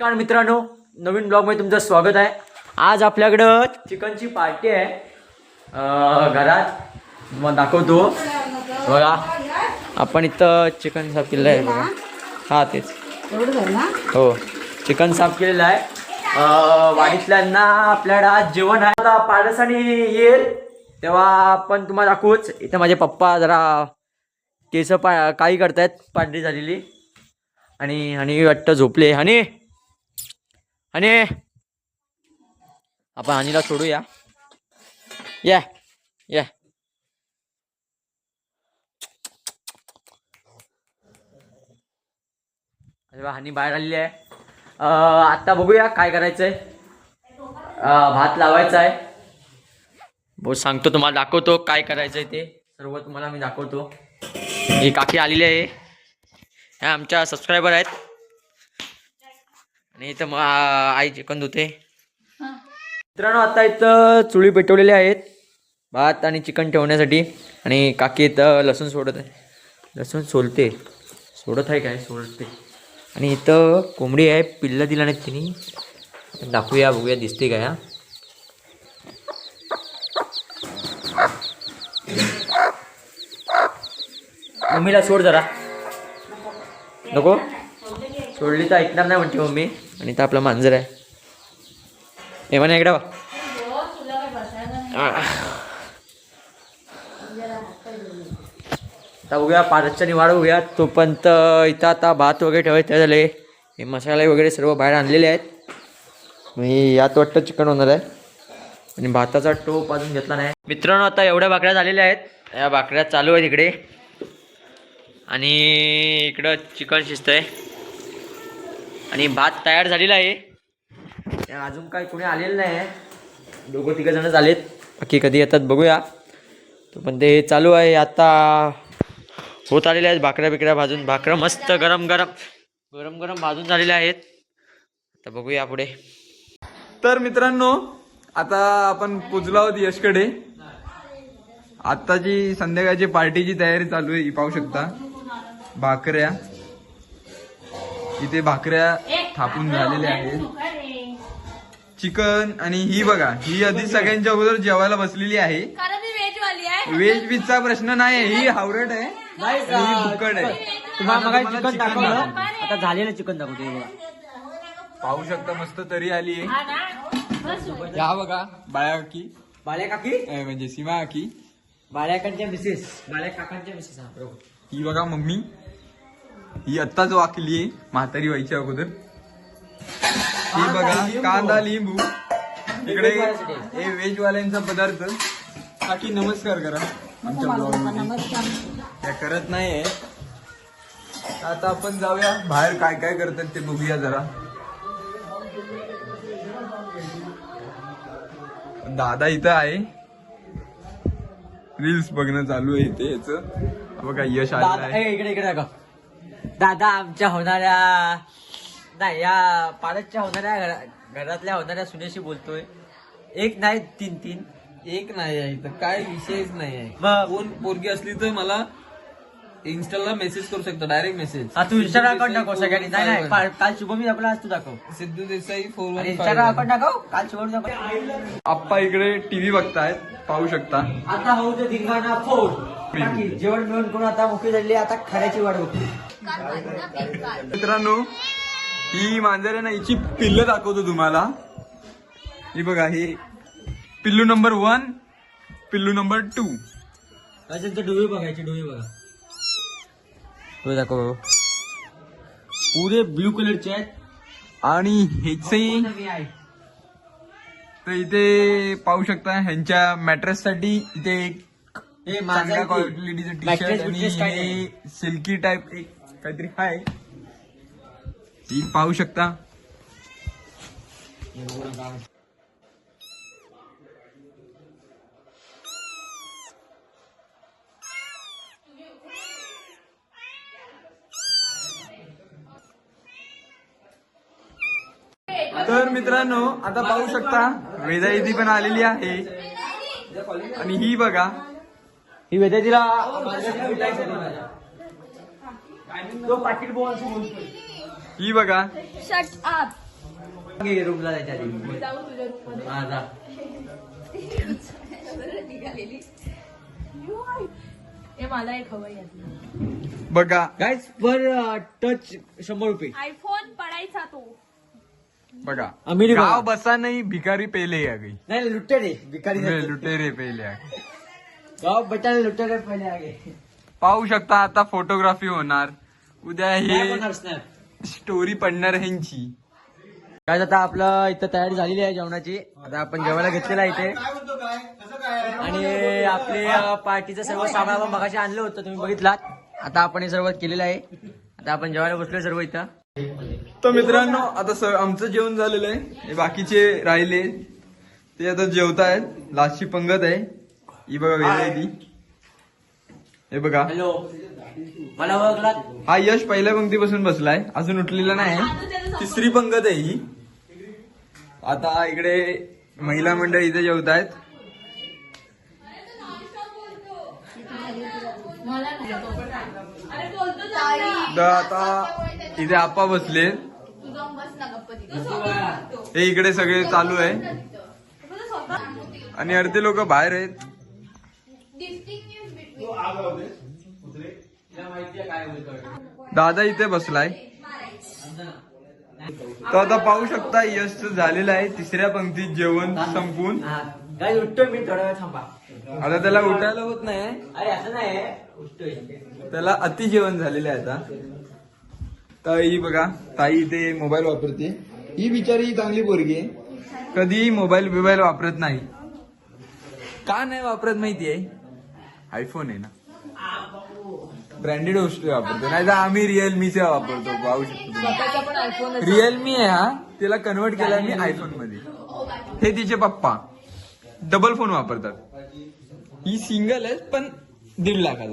नमस्कार मित्रांनो नवीन ब्लॉगमध्ये तुमचं स्वागत आहे. आज आपल्याकडं चिकनची पार्टी आहे. घरात मग दाखवतो. बघा आपण इथं चिकन साफ केलेलं आहे बघा. हा तेच. हो चिकन साफ केलेलं आहे. वाडीतल्यांना आपल्याकडे आज जेवण आहे. आता येईल तेव्हा आपण तुम्हाला दाखवूच. इथं माझे पप्पा जरा केस पा काही करतायत पांढरी झालेली. आणि आणि वाटतं झोपले. आणि आणि आपण आणीला सोडूया. या या. अरे वा, हानी बाहेर आलेली आहे. आत्ता आता बघूया काय करायचंय. भात लावायचा आहे. भाऊ सांगतो तुम्हाला दाखवतो काय करायचंय ते. सर्व तुम्हाला मी दाखवतो. ही काकी आलेली आहे. ह्या आमच्या सबस्क्रायबर आहेत. आणि इथं मग आई चिकन धुते. मित्रांनो आता इथं चुली पेटवलेल्या आहेत. भात आणि चिकन ठेवण्यासाठी. आणि काकी इथं लसूण सोडत आहे. लसूण सोलते. सोडत आहे काय? सोडते आणि इथं कोंबडी आहे. पिल्लं दिला नाहीत तिने दाखवूया बघूया दिसते काय हा मम्मीला सोड जरा. नको? सोडली तर ऐकणार नाही म्हणते मम्मी. आणि तर आपलं मांजर आहे. हे म्हणा इकडं आता बघूया पारसच्या निवाड बघूया. तोपर्यंत इथं आता भात वगैरे ठेवायचं झाले. हे मसाले वगैरे सर्व बाहेर आणलेले आहेत. मी यात वाटतं चिकन होणार आहे. आणि भाताचा टोप अजून घेतला नाही. मित्रांनो आता एवढ्या भाकऱ्या झालेल्या आहेत. या भाकऱ्या चालू आहेत इकडे. आणि इकडं चिकन शिजत आहे आणि भात तयार झालेला आहे. त्या अजून काय कोणी आलेलं नाही आहे? दोघं तिघं जण झालेत. बाकी कधी येतात बघूया. तो पण ते चालू आहे. आता होत आलेले आहेत भाकऱ्या बिकऱ्या भाजून. भाकरं मस्त गरम गरम गरम गरम भाजून झालेल्या आहेत. आता बघूया पुढे. तर मित्रांनो आता आपण पोचलो आहोत यशकडे. आत्ताची संध्याकाळची पार्टीची तयारी चालू आहे. ही पाहू शकता. भाकऱ्या. इथे भाकऱ्या थापून झालेल्या आहेत. चिकन आणि ही बघा ही आधी सगळ्यांच्या अगोदर जेवायला बसलेली आहे. व्हेज आहे. व्हेज बीजचा प्रश्न नाही ही हावरट आहे. आणि ही भुक्कड आहे. तुम्हाला चिकन दाखवलं. आता झालेलं चिकन दाखवतो बघा. पाहू शकता मस्त तरी आली आहे. या बघा बाळ्या काकी बाल्या काकी म्हणजे सीमा काकी बाळ्याकांच्या मिसेस बाळ्या काकांच्या मिसेस ही बघा मम्मी. ही आत्ताच वाकली आहे म्हातारी व्हायच्या अगोदर. ही बघा कांदा लिंबू. इकडे हे व्हेज वाल्यांचा पदार्थ. काकी नमस्कार करा. आमच्या ब्लॉग करत नाहीये. आता आपण जाऊया. बाहेर काय काय करतात ते बघूया जरा. दादा इथं आहे. रील्स बघणं चालू आहे इथे. याच. बघा यश ए, इकडे इकडे दाखव. दादा आमच्या होणाऱ्या नाही या पालकच्या होणाऱ्या घरा- घरातल्या होणाऱ्या सुनेशी बोलतोय. एक नाही तीन तीन. एक नाही आहे इथं. काय विषयच नाही आहे. मग कोण पोरगी असली तर मला इन्स्टाला मेसेज करू शकतो डायरेक्ट मेसेज हा, तू इंस्टाग्राम अकाउंट दाखव सगळ्यांनी. नाही नाही काल शुभमी दाखवला आज तू दाखव. Siddhu Desai four one Instagram account दाखव. काल शुभमी दाखव आप्पा इकडे टीव्ही बघतायत पाहू शकता. आता होऊ दे धिंगाणा फोड. बाकी जेवण मिळून करून आता मोकळी झाली आता खऱ्याची वाट होती मित्रांनो ही मांजर आहे ना हिची पिल्ल दाखवतो तुम्हाला. ही बघा हे पिल्लू नंबर वन पिल्लू नंबर टू. असेल तर डोळे बघायचे डोळे बघा. डोळे दाखव पुरे ब्लू कलरचे आहेत. आणि ह्याचे तर इथे पाहू शकता ह्यांच्या मॅट्रेस साठी इथे एक चांगल्या. क्वालिटीचं टी शर्ट आणि सिल्की टाईप एक काहीतरी हाय. ही पाहू शकता. तर मित्रांनो आता पाहू शकता वेदा इथे पण आलेली आहे. आणि ही बघा ही वेदे तिला तो पाटील बोल ही बघा. शट अप रूमला जायच्या आधी. हा जा. मला एक हवं बघा. गाईज पर टच शंभर रुपये. आयफोन पडायचा तो. बघा. बघा. गाव बसा नाही भिकारी पेले या गई नाही लुटे रे. भिकारी लुटेरे पेले आ. गाव बटाले लुटे रे पहिले आगे. पाहू शकता आता फोटोग्राफी होणार. उद्या हे स्नॅप स्टोरी पडणार ह्यांची. काय आता आपलं इथं तयारी झालेली आहे जेवणाची. आता आपण जेवायला घेतलेलं आहे इथे. आणि आपले पार्टीचं सर्व सामान आपण मगाशी आणलं होतं तुम्ही बघितलात. आता आपण हे सर्व केलेलं आहे. आता आपण जेवायला बसलोय सर्व इथं. तर मित्रांनो आता आमचं जेवण झालेलं आहे. हे बाकीचे राहिले. ते आता जेवतायत. लास्टची पंगत आहे. ही बघा वेळ आहे ती. हे बघा. हॅलो. मला ओळखलात हा यश पहिल्या पंक्तीपासून बसलाय. अजून उठलेला नाही. तिसरी पंगत आहे ही. आता इकडे महिला मंडळ इथे जेवतायत. अरे बोलतो जा. तर आता इथे आप्पा बसले. तू जाऊन बस ना गप्पा हे इकडे सगळे चालू आहे. आणि अर्धे लोक बाहेर आहेत. दादा इथे बसलाय. तर आता पाहू शकता यश झालेलं आहे. तिसऱ्या पंक्तीत जेवण संपून. काय उठतोय मी. थोडा वेळ थांबा. आता त्याला उठायला होत नाही. अरे असं नाही. उठतोय. त्याला अति जेवण झालेलं आहे आता. तर ही बघा. ताई इथे मोबाईल वापरते. ही बिचारी चांगली पोरगी आहे. कधीही मोबाईल बिबाईल वापरत नाही. का नाही वापरत माहितीये? आयफोन आहे ना. ब्रँडेड गोष्टी वापरतो. नाही तर आम्ही रिअलमीचा वापरतो पाहू शकतो रिअलमी आहे. हा. तिला कन्वर्ट केलाय मी आयफोनमध्ये. हे तिचे पप्पा. डबल फोन वापरतात. ही सिंगल आहे पण दीड लाखाचा.